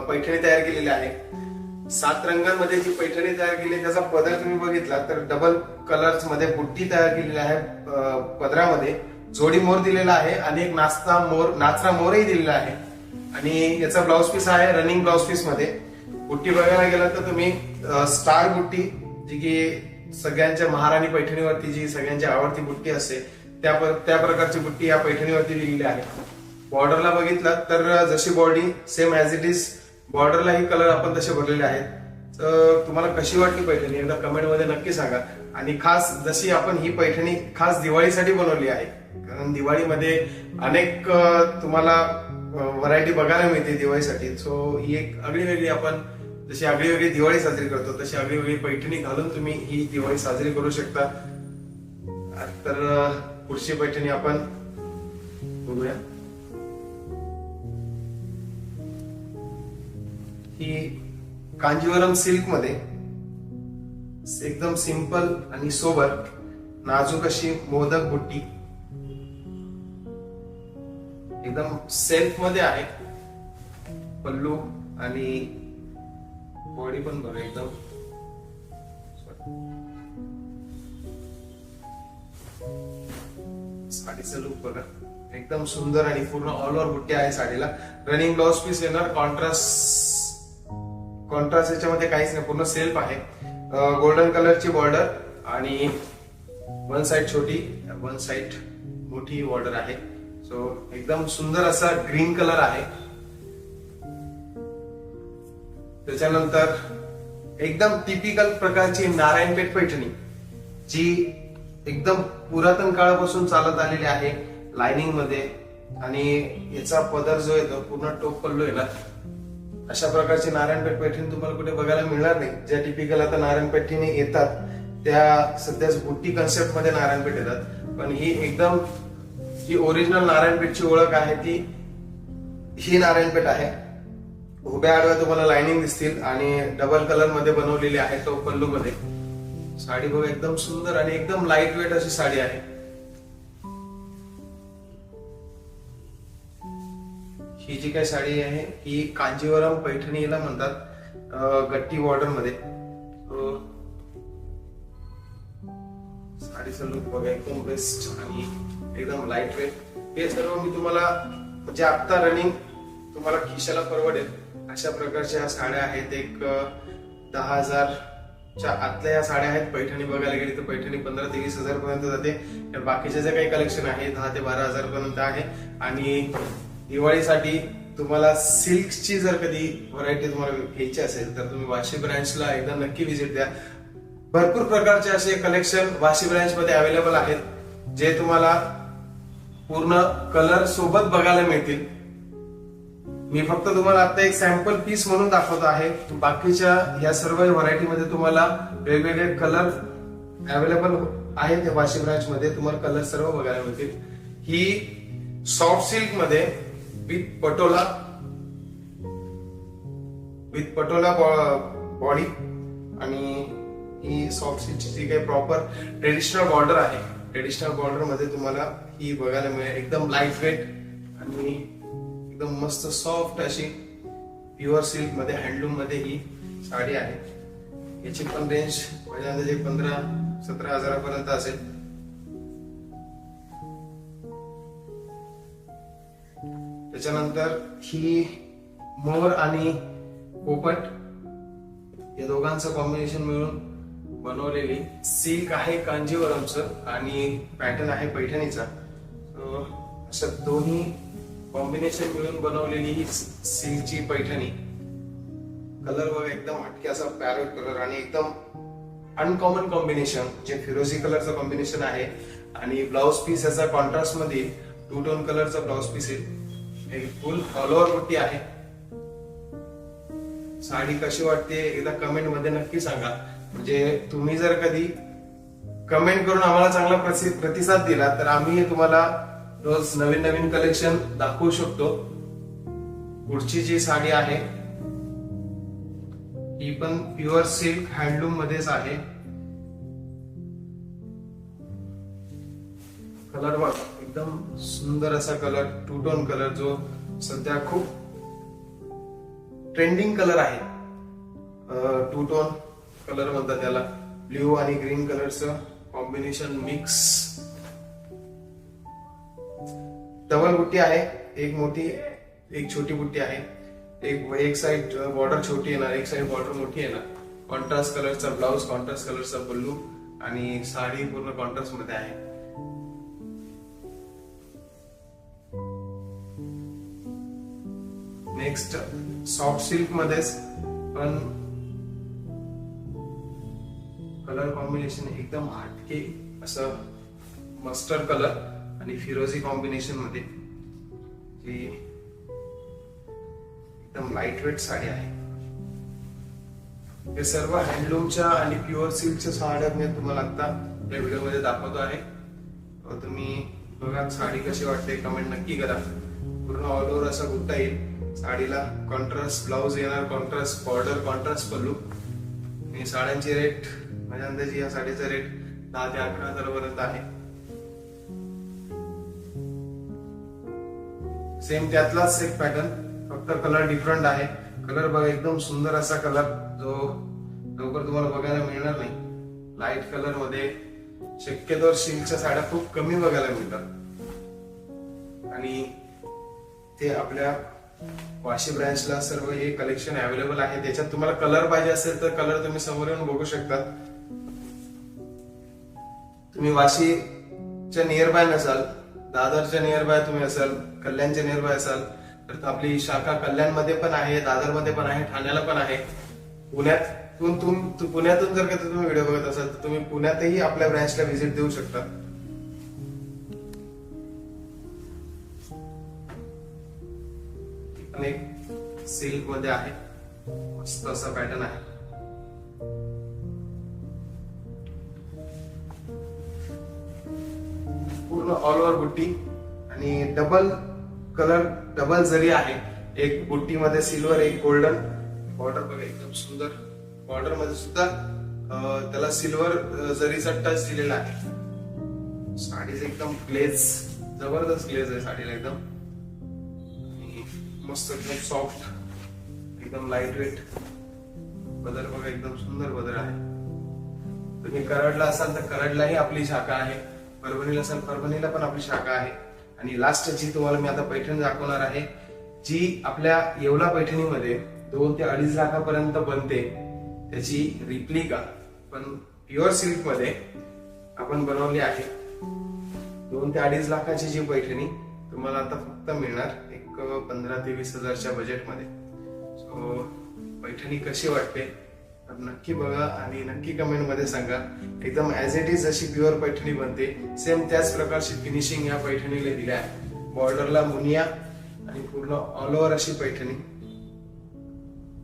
पैठणी तयार केलेली आहे. सात रंगांमध्ये जी पैठणी तयार केली आहे, त्याचा पदर तुम्ही बघितला तर डबल कलर्समध्ये बुट्टी तयार केलेली आहे पदरामध्ये. जोडी मोर दिलेला आहे आणि एक नाचता मोर नाचरा मोरही दिलेला आहे. आणि याचा ब्लाउज पीस आहे रनिंग ब्लाउज पीसमध्ये. बुट्टी बघायला गेला तर तुम्ही स्टार बुट्टी जी की सगळ्यांच्या महाराणी पैठणीवरती जी सगळ्यांची आवडती बुट्टी असते त्या त्या प्रकारची बुट्टी या पैठणीवरती दिलेली आहे. बॉर्डरला बघितलं तर जशी body same as it is बॉर्डरलाही colour आपण तसे भरलेले आहेत. तर तुम्हाला कशी वाटली पैठणी? एकदा कमेंटमध्ये नक्की सांगा. आणि खास जशी आपण ही पैठणी खास दिवाळीसाठी बनवली आहे कारण दिवाळीमध्ये अनेक तुम्हाला व्हरायटी बघायला मिळते दिवाळीसाठी. सो ही एक आगळी वेगळी आपण जशी आगळी वेगळी दिवाळी साजरी करतो तशी आगळी वेगळी पैठणी घालून तुम्ही ही दिवाळी साजरी करू शकता. तर पुढची पैठणी आपण बघूया. ही कांजीवरम सिल्कमध्ये एकदम सिंपल आणि सोबर नाजूक अशी मोदक बुट्टी एकदम सेल्फमध्ये आहे. पल्लू आणि बॉडी पण बघा एकदम. साडीचं लुक बघा. एकदम सुंदर आणि पूर्ण ऑल ओव्हर बुट्टी आहे साडीला. रनिंग ब्लाउज पीस येणार कॉन्ट्रास्ट कॉन्ट्रास्ट याच्यामध्ये काहीच नाही पूर्ण सेल्फ आहे. गोल्डन कलरची बॉर्डर आणि वन साइड छोटी वन साइड मोठी बॉर्डर आहे. सो एकदम सुंदर असा ग्रीन कलर आहे. त्याच्यानंतर एकदम टिपिकल प्रकारची नारायणपेठ पैठणी जी एकदम पुरातन काळापासून चालत आलेली आहे लाइनिंगमध्ये. आणि याचा पदर जो येतो पूर्ण टोप पल्लो ना अशा प्रकारची नारायणपेठ पैठणी तुम्हाला कुठे बघायला मिळणार नाही. ज्या टिपिकल आता नारायण पैठणी येतात त्या सध्या बुट्टी कन्सेप्टमध्ये नारायणपेठ येतात. पण ही एकदम जी ओरिजिनल नारायणपेठची ओळख आहे ती ही नारायणपेठ आहे. उभ्या आडव्या तुम्हाला लाइनिंग दिसतील आणि डबल कलरमध्ये बनवलेली आहे तो पल्लू मध्ये साडी बघा एकदम सुंदर आणि एकदम लाइट वेट अशी साडी आहे. ही जी काही साडी आहे ही कांजीवरम पैठणीला म्हणतात गट्टी बॉर्डरमध्ये. साडीचा साडीचं लुक बघा एकदम बेस्ट आणि एकदम लाइट वेट हे सर्व मी तुम्हाला म्हणजे आत्ता रनिंग तुम्हाला खिशाला परवडेल. अशा प्रकारच्या ह्या साड्या आहेत. एक दहा दहा हजारच्या आतल्या या साड्या आहेत. पैठणी बघायला गेली तर पैठणी पंधरा ते वीस हजार पर्यंत जाते. बाकीचे जे काही कलेक्शन आहे दहा ते बारा हजार पर्यंत आहे. आणि दिवाळीसाठी तुम्हाला सिल्कची जर कधी व्हरायटी तुम्हाला घ्यायची असेल तर तुम्ही वाशी ब्रँचला एकदा नक्की व्हिजिट द्या. भरपूर प्रकारचे असे कलेक्शन वाशी ब्रँच मध्ये अवेलेबल आहेत जे तुम्हाला पूर्ण कलर सोबत बघायला मिळतील. मी फक्त तुम्हाला आता एक सॅम्पल पीस म्हणून दाखवत आहे. बाकीच्या या सर्व व्हरायटीमध्ये तुम्हाला वेगवेगळे कलर अवेलेबल आहेत वाशी ब्रँच मध्ये तुम्हाला कलर सर्व बघायला मिळतील. ही सॉफ्ट सिल्कमध्ये with Patola. With Patola body. आणि ही सॉफ्ट सिल्कची जी काही प्रॉपर ट्रेडिशनल बॉर्डर आहे ट्रेडिशनल बॉर्डरमध्ये तुम्हाला ही बघायला मिळेल. एकदम लाइट वेट आणि एकदम मस्त सॉफ्ट अशी प्युअर सिल्कमध्ये हँडलूममध्ये ही साडी आहे. याची पण रेंज माझ्या अंदाजे पंधरा सतरा हजारापर्यंत असेल त्याच्यानंतर ही मोर आणि पोपट या दोघांचं कॉम्बिनेशन मिळून बनवलेली सिल्क आहे कांजीवरमचं आणि पॅटर्न आहे पैठणीचा. अशा दोन्ही कॉम्बिनेशन मिळून बनवलेली ही सिल्कची पैठणी. कलर बघा एकदम हटके असा पॅरोट कलर आणि एकदम अनकॉमन कॉम्बिनेशन जे फिरोजी कलरचं कॉम्बिनेशन आहे. आणि ब्लाऊज पीस याचा कॉन्ट्रास्टमध्ये टू टोन कलरचा ब्लाऊज पीस आहे. एक फुल फॉलोअर वरती आहे. साडी कशी वाटते एकदा कमेंटमध्ये नक्की सांगा. म्हणजे तुम्ही जर कधी कमेंट करून आम्हाला चांगला प्रतिसाद दिला तर आम्ही तुम्हाला रोज नवीन नवीन कलेक्शन दाखवू शकतो. पुढची जी साडी आहे ही पण प्युअर सिल्क हँडलूम मध्येच आहे. कलर बघ एकदम सुंदर असा कलर टू टोन कलर जो सध्या खूप ट्रेंडिंग कलर आहे. टू टोन कलर म्हणतात त्याला. ब्ल्यू आणि ग्रीन कलरचं कॉम्बिनेशन मिक्स डबल बुट्टी आहे एक मोठी एक छोटी बुट्टी आहे. एक एक साइड बॉर्डर छोटी येणार एक साइड बॉर्डर मोठी येणार. कॉन्ट्रास्ट कलरचा ब्लाउज कॉन्ट्रास्ट कलरचा पल्लू आणि साडी पूर्ण कॉन्ट्रास्टमध्ये आहे. नेक्स्ट सॉफ्ट सिल्क मध्येच पण कलर कॉम्बिनेशन एकदम हटके असं मस्टर्ड कलर आणि फिरोजी कॉम्बिनेशनमध्ये जी एकदम लाइट वेट साडी आहे. हे सर्व हँडलूमच्या आणि प्युअर सिल्कच्या साड्या मी तुम्हाला आता या व्हिडिओमध्ये दाखवतो आहे. तुम्ही बघा साडी कशी वाटते कमेंट नक्की करा. पूर्ण ऑल ओव्हर असा गुट्टा येईल. साडीला कॉन्ट्रास्ट ब्लाऊज येणार कॉन्ट्रास्ट बॉर्डर कॉन्ट्रास्ट पल्लू. आणि साड्यांची रेट माझ्या अंदाजे या साडीचा रेट दहा ते अकरा हजार पर्यंत आहे. सेम त्यातलाच एक पॅटर्न फक्त कलर डिफरंट आहे. कलर बघा एकदम सुंदर असा कलर जो लवकर तुम्हाला बघायला मिळणार नाही. लाइट कलरमध्ये शक्यतो सिल्कच्या साड्या खूप कमी बघायला मिळतात. आणि ते आपल्या हो, वाशी ब्रँचला सर्व हे कलेक्शन अवेलेबल आहे. त्याच्यात तुम्हाला कलर पाहिजे असेल तर कलर तुम्ही समोर येऊन बघू शकता. तुम्ही वाशीच्या नियर बाय नसाल दादरच्या नियर बाय तुम्ही असाल कल्याणच्या नियर बाय असाल तर आपली शाखा कल्याणमध्ये पण आहे दादरमध्ये पण आहे ठाण्याला पण आहे. पुण्यात तुम पुण्यातून जर का तुम्ही व्हिडिओ बघत असाल तर तुम्ही पुण्यातही आपल्या ब्रँचला व्हिजिट देऊ शकता. पण एक सिल्कमध्ये आहे. मस्त असा पॅटर्न आहे. पूर्ण ऑल ओव्हर बुट्टी आणि डबल कलर डबल जरी आहे एक बुट्टी मध्ये सिल्वर एक गोल्डन बॉर्डर बघा एकदम सुंदर. बॉर्डरमध्ये सुद्धा त्याला सिल्वर जरीचा टच दिलेला आहे. साडीच एकदम ग्लेज जबरदस्त ग्लेज आहे साडीला एकदम. मस्त एकदम सॉफ्ट एकदम लाइट वेट बदर बघा एकदम सुंदर बदर आहे. तुम्ही कराडला असाल तर कराडलाही आपली शाखा आहे. परभणीला असाल परभणीला पण आपली शाखा आहे. आणि लास्ट जी तुम्हाला मी आता पैठण दाखवणार आहे जी आपल्या येवला पैठणीमध्ये दोन ते अडीच लाखापर्यंत बनते. त्याची रिप्लिका पण प्युअर सिल्कमध्ये आपण बनवली आहे. दोन ते अडीच लाखाची जी पैठणी तुम्हाला आता फक्त मिळणार एक पंधरा ते वीस हजारच्या बजेटमध्ये सो पैठणी कशी वाटते? तर नक्की बघा आणि नक्की कमेंटमध्ये सांगा. एकदम ॲज इट इज अशी प्युअर पैठणी बनते सेम त्याच प्रकारची फिनिशिंग या पैठणीला दिल्या बॉर्डरला मुनिया आणि पूर्ण ऑल ओव्हर अशी पैठणी.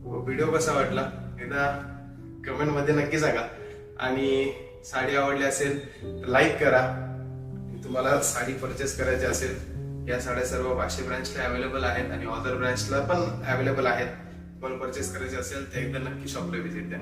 हो, व्हिडिओ कसा वाटला? एकदा कमेंटमध्ये नक्की सांगा. आणि साडी आवडली असेल तर लाईक करा. तुम्हाला साडी परचेस करायची असेल या साड्या सर्व पाचशे ब्रांचला अवेलेबल आहेत आणि ऑदर ब्रांचला पण अवेलेबल आहेत. तुम्हाला परचेस करायचे असेल तर एकदा नक्की शॉपला व्हिजिट द्या.